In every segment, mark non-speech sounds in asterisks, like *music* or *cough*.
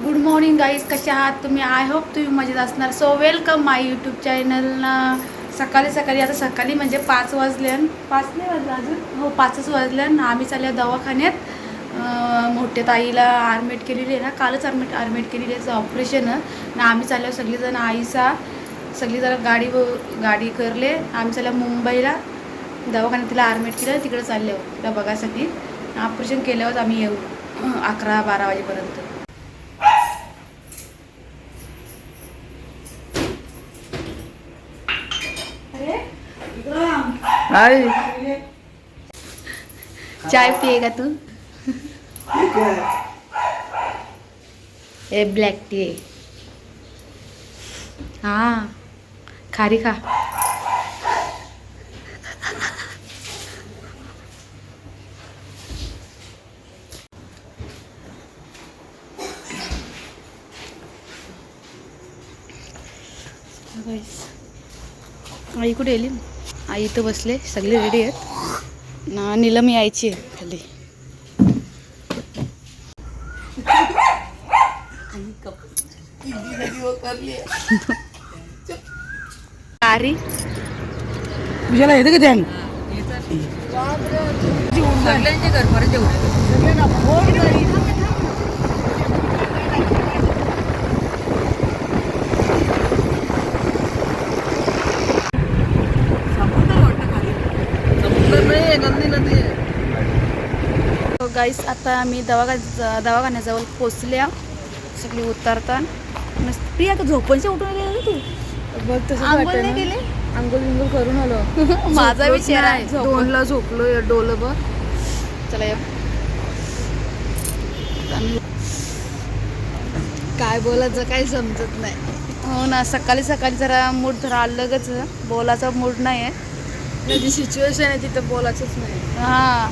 Good morning guys कसे आहात तुम्ही? आय होप तुम्ही मजेत असणार. So welcome my YouTube channel सकाळी सकाळी आता सकाळी म्हणजे पाच वाजल्यान पाच नाही वाजलं अजून? हो पाचच वाजल्यान आम्ही चालल्या दवाखान्यात. मोठ्या ताईला ॲडमिट केलेली आहे ना कालच ॲडमिट ॲडमिट केलेली आहे ऑपरेशन ना आम्ही चालल्यावर सगळीजण आईचा सगळी जरा गाडी गाडी करले. आम्ही चालल्या मुंबईला दवाखान्यात तिला ॲडमिट केलं तिकडे चालले तिला बघायसाठी. ऑपरेशन केल्यावर आम्ही येऊ. अकरा बारा वाजेपर्यंत. चाय पिएगा तू? ए ब्लॅक टी आहे हां. खारी खा. आई कुठे गेली? आई इथं बसले सगळे रेडी आहेत. ना नीलम यायची आहे खाली. कारी तुझ्याला येतं का ध्यान? घरपर्यंत जेवढे गाईस आता आम्ही दवाखा दवाखान्याजवळ पोचल्या. सगळी उतरता मस्त. प्रिया का झोपणच्या उठून गेली तू? बघ तसं केली? अंघोळ बिंगोळ करून आलो. *laughs* माझा विचार आहे दोनला झोपलो डोलं बघ. चला या. काय बोलायचं काही समजत नाही. हो ना सकाळी सकाळी जरा मूड जरा अलगच बोलाचा मूड नाही आहे जी सिच्युएशन आहे तिथं बोलायचंच नाही. हां.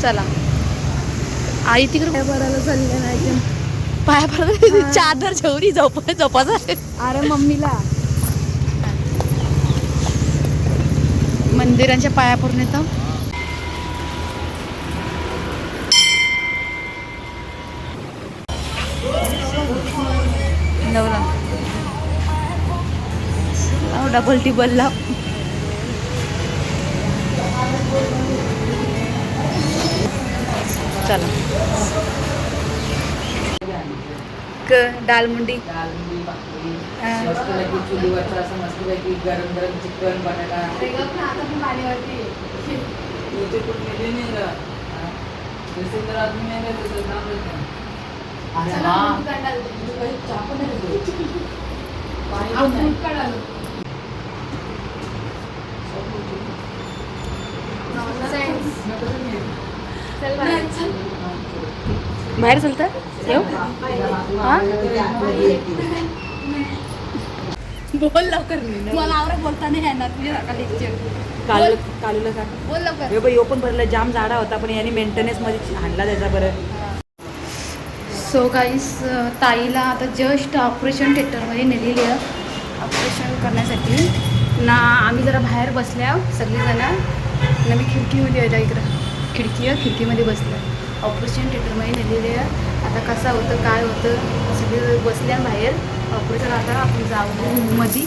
चला. आई तिकडे भरायला चालले नाही ते. पाया पडत चादर झवरी झोप झोपाचा अरे मम्मीला. मंदिरांच्या पाया पडून येतो. लाव डबल टिबल लाव चला. क डालमुंडी हा. मस्तपैकी चुलीवरचं असं मस्तपैकी गरम गरम चिकन बटाटा कुठे गेले नाही का हा? जसे तर आदमी नाही का तसं नाव येतं. अरे हा पाणी पण नाही. बाहेर चलतं? येऊ? हा? बोल लवकर. मला आवरा बोलता नाही येणार तुझ्या लेक्चर काल कालूला का बोल लवकर. हे बाई पण भरला जाम झाडा होता पण याने मेंटेनन्समध्ये हाणला त्याचा बरं. सो गाईस ताईला आता जस्ट ऑपरेशन थिएटरमध्ये नेलेली आहे. ऑपरेशन करण्यासाठी. ना आम्ही जरा बाहेर बसल्या सगळीजणं. ना मी खिडकीमध्ये आहे इकडं. खिडकी आहे खिडकीमध्ये बसल्या ऑपरेशन थिएटरमध्ये नेलेले आहे. आता कसं होतं काय होतं सगळे बसल्या बाहेर. ऑपरेशन आता आपण जाऊ रूममध्ये.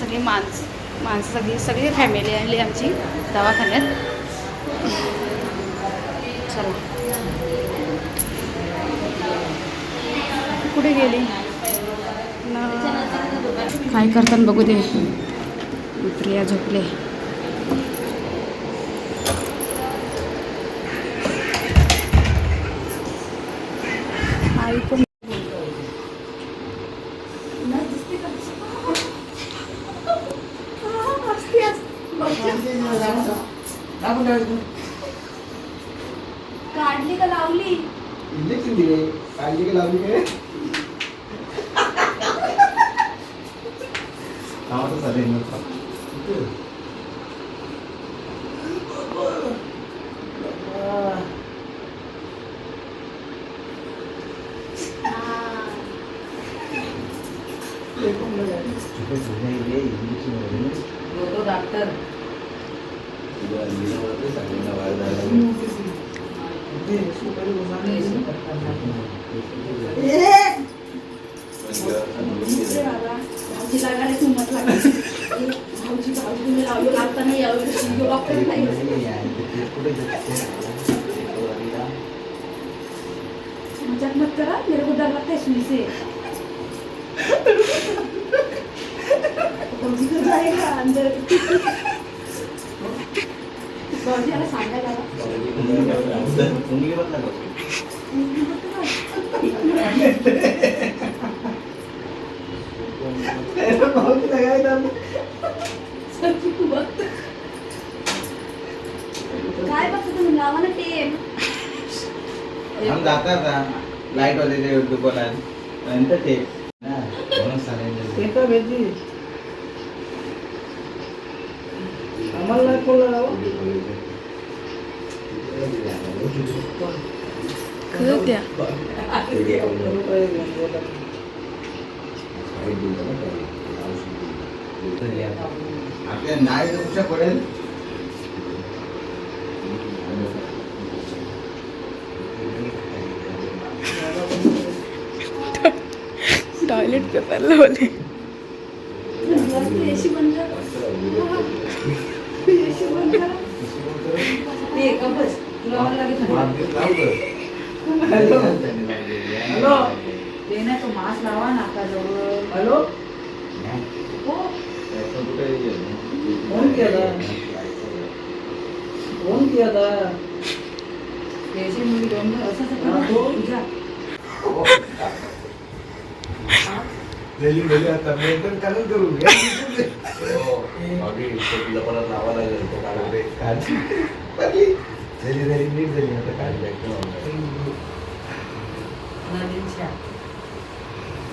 सगळी माणसं माणसं सगळी सगळी फॅमिली आणली आमची दवाखान्यात. चला. कुठे गेली? काय करताना बघू दे. प्रिया झोपले. आई पण काढली का लावली इंजेक्शन दिले काळजी की लावली काय कामाचं चालेल खूपच जुने गेले इंजेक्शन वगैरे होतो डॉक्टर मजाक मत करा मेरे को डर लगता है सुई से. जाएगा अंदर फौजीला सांगायला काय बघतो तुम्ही लावा ना लाइट वाले दुकानात नंतर ते तर म्हणून सांगायचं ते का भेटली आम्हाला नाही कोण लावा खरं द्या आपल्या नाही कुठं पडेल. टॉयलेट लागेल. हॅलो. हॅलो. ते नाही तो मास्क लावा नाकाजवळ हॅलो? हो. फोन केला. फोन केला. त्याची मुली दोन असंच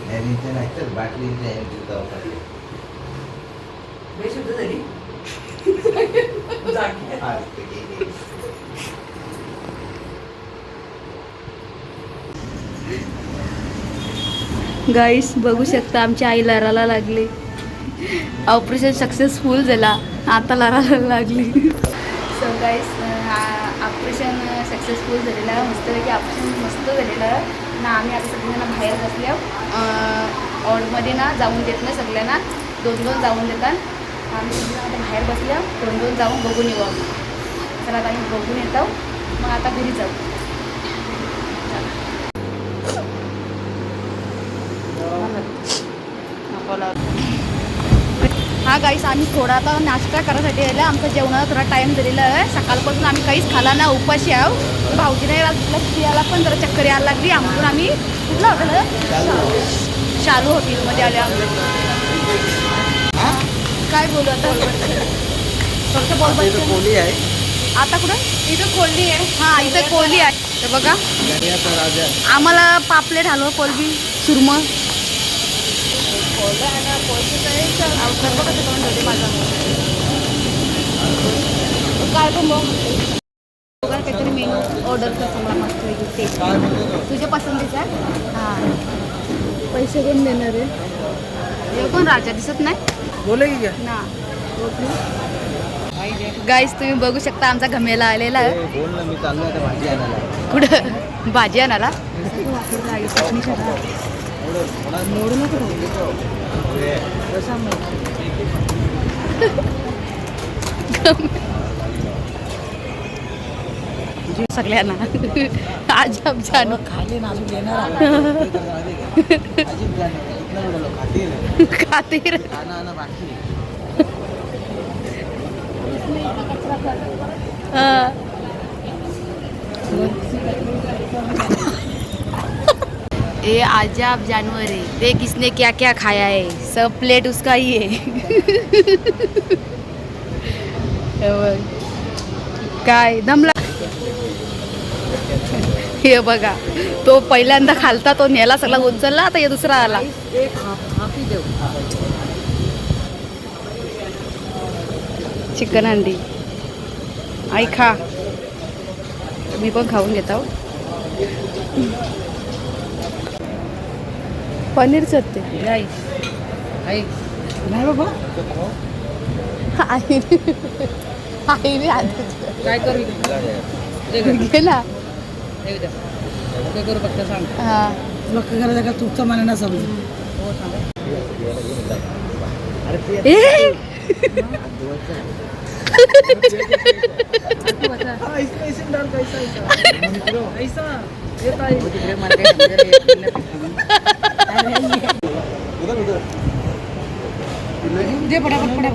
नाही तर. बेशुद्ध झाली. *laughs* हा, गेली. गाईस बघू शकता आमच्या आई लराला लागली ऑपरेशन सक्सेसफुल झाला आता लराला लागली सो गाईस ऑपरेशन सक्सेसफुल झालेलं मस्तपैकी ऑपरेशन मस्त झालेलं ना आम्ही आता सगळ्यांना बाहेर बसल्या. ऑडमध्ये ना जाऊन देत नाही सगळ्यांना. दोन दोन जाऊन देतात. आम्ही सगळ्यांना आता बाहेर बसल्या. दोन दोन जाऊन बघून येऊ आम्ही. चला आता आम्ही बघून येतो. मग आता घरी जाऊ. हा गाईस आम्ही थोडा आता नाश्ता करायसाठी आला आमचा जेवणाला थोडा टाईम दिलेला आहे. सकाळपासून आम्ही काहीच खाला ना. उपाशी आहो भाऊजीने याला पण जरा चक्कर यायला लागली. आमच्याकडून आम्ही कुठलं हॉटेल शालू हॉटेलमध्ये आले आम्ही. काय बोलू आता? फक्त बोल बच्चन. कोली आहे. आता कुठं? इथं कोल्ही आहे. हा इथं कोल्ही आहे. तर बघा. आम्हाला पापलेट हलवा कोलबी सुरम. काय पण काहीतरी मेनू ऑर्डर कर मला मस्त ते तुझ्या पसंतीचा हां. पैसे कोण देणार आहे? हे कोण राजा? दिसत नाही? बोले की क्या? ना. गाईस तुम्ही बघू शकता आमचा घमेला आलेला आहे. कुठं? भाजी आणाला *laughs* सगळ्यांना. आज जाणू खाली नाजूक येणार खातीर। ये आजाब जानवर है देख इसने क्या क्या खाया है. सब प्लेट उसका ही है. *laughs* दमला हे बघा तो पहिल्यांदा खालता तो नेला सगळा उचलला आता हे दुसरा आला. चिकन अंडी आई खा. मी पण खाऊन घेत आहो. पनीरचं ते आई आई नाही बाबा. आई. हात काय करू? घे करू फक्त सांग. हा. करायचं का तुमचं मला ना समजून ए!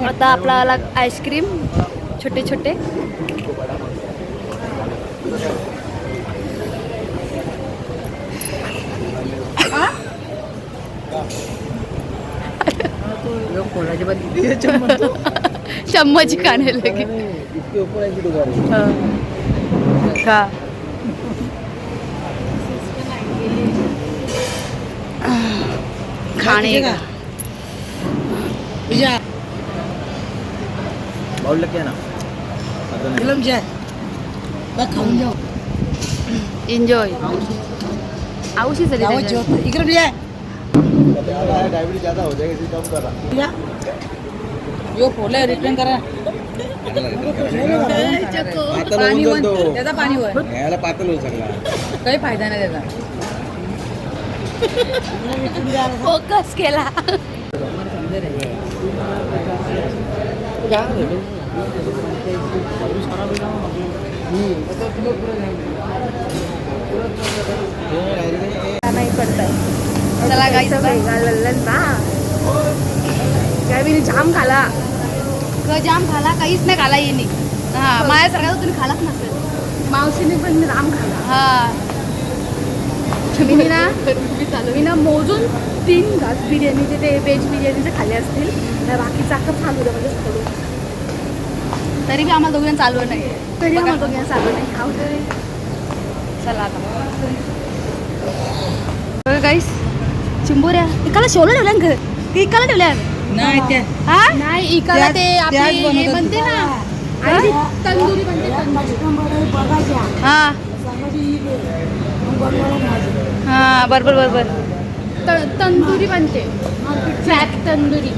आता आपला आला आईस्क्रीम छोटे छोटे कोणाची पण चम्मच. *laughs* खाने लगे. इसके ऊपर है कि दोबारा हाँ. का? खाने का? विजय. बाउल. फिल्म एन्जॉय त्याच्यात. जेवत इकडे डायबिटीज ज्यादा हो जाएगा इसी कम करा या फोडलाय रिटर्न करा. पातळ पाणी होऊन वन. जातो त्याचा पाणी वर याला पातळ होऊ शकला काही फायदा नाही त्याचा. फोकस केला. नाही पडत चला गाई काय मी जाम खाला. क जाम खाला काहीच नाही खाला येणे हा माझ्यासारखा तर तुम्ही खालाच नसेल. मावशीने पण जाम खाला. हा. मी ना मी ना मोजून तीन घास बिर्याणीचे ते व्हेज बिर्याणीचे खाल्ले असतील तर बाकी चाकच चालू होतं म्हणजे थोडं तरी बी आम्हाला दोघांना चालू नाही. तरी आम्हाला दोघांना चालू नाही. खाऊ. तरी चला आता बघा गाईस चिंबोऱ्या इकाला शेवला ठेवल्या ते इकाला ठेवल्या नाही त्या हा नाही ते आपले हे बनते ना आणि तंदुरी बनते तंदुरी. हा हा बरोबर बरोबर त- तंदुरी बनते फ्लॅट तंदुरी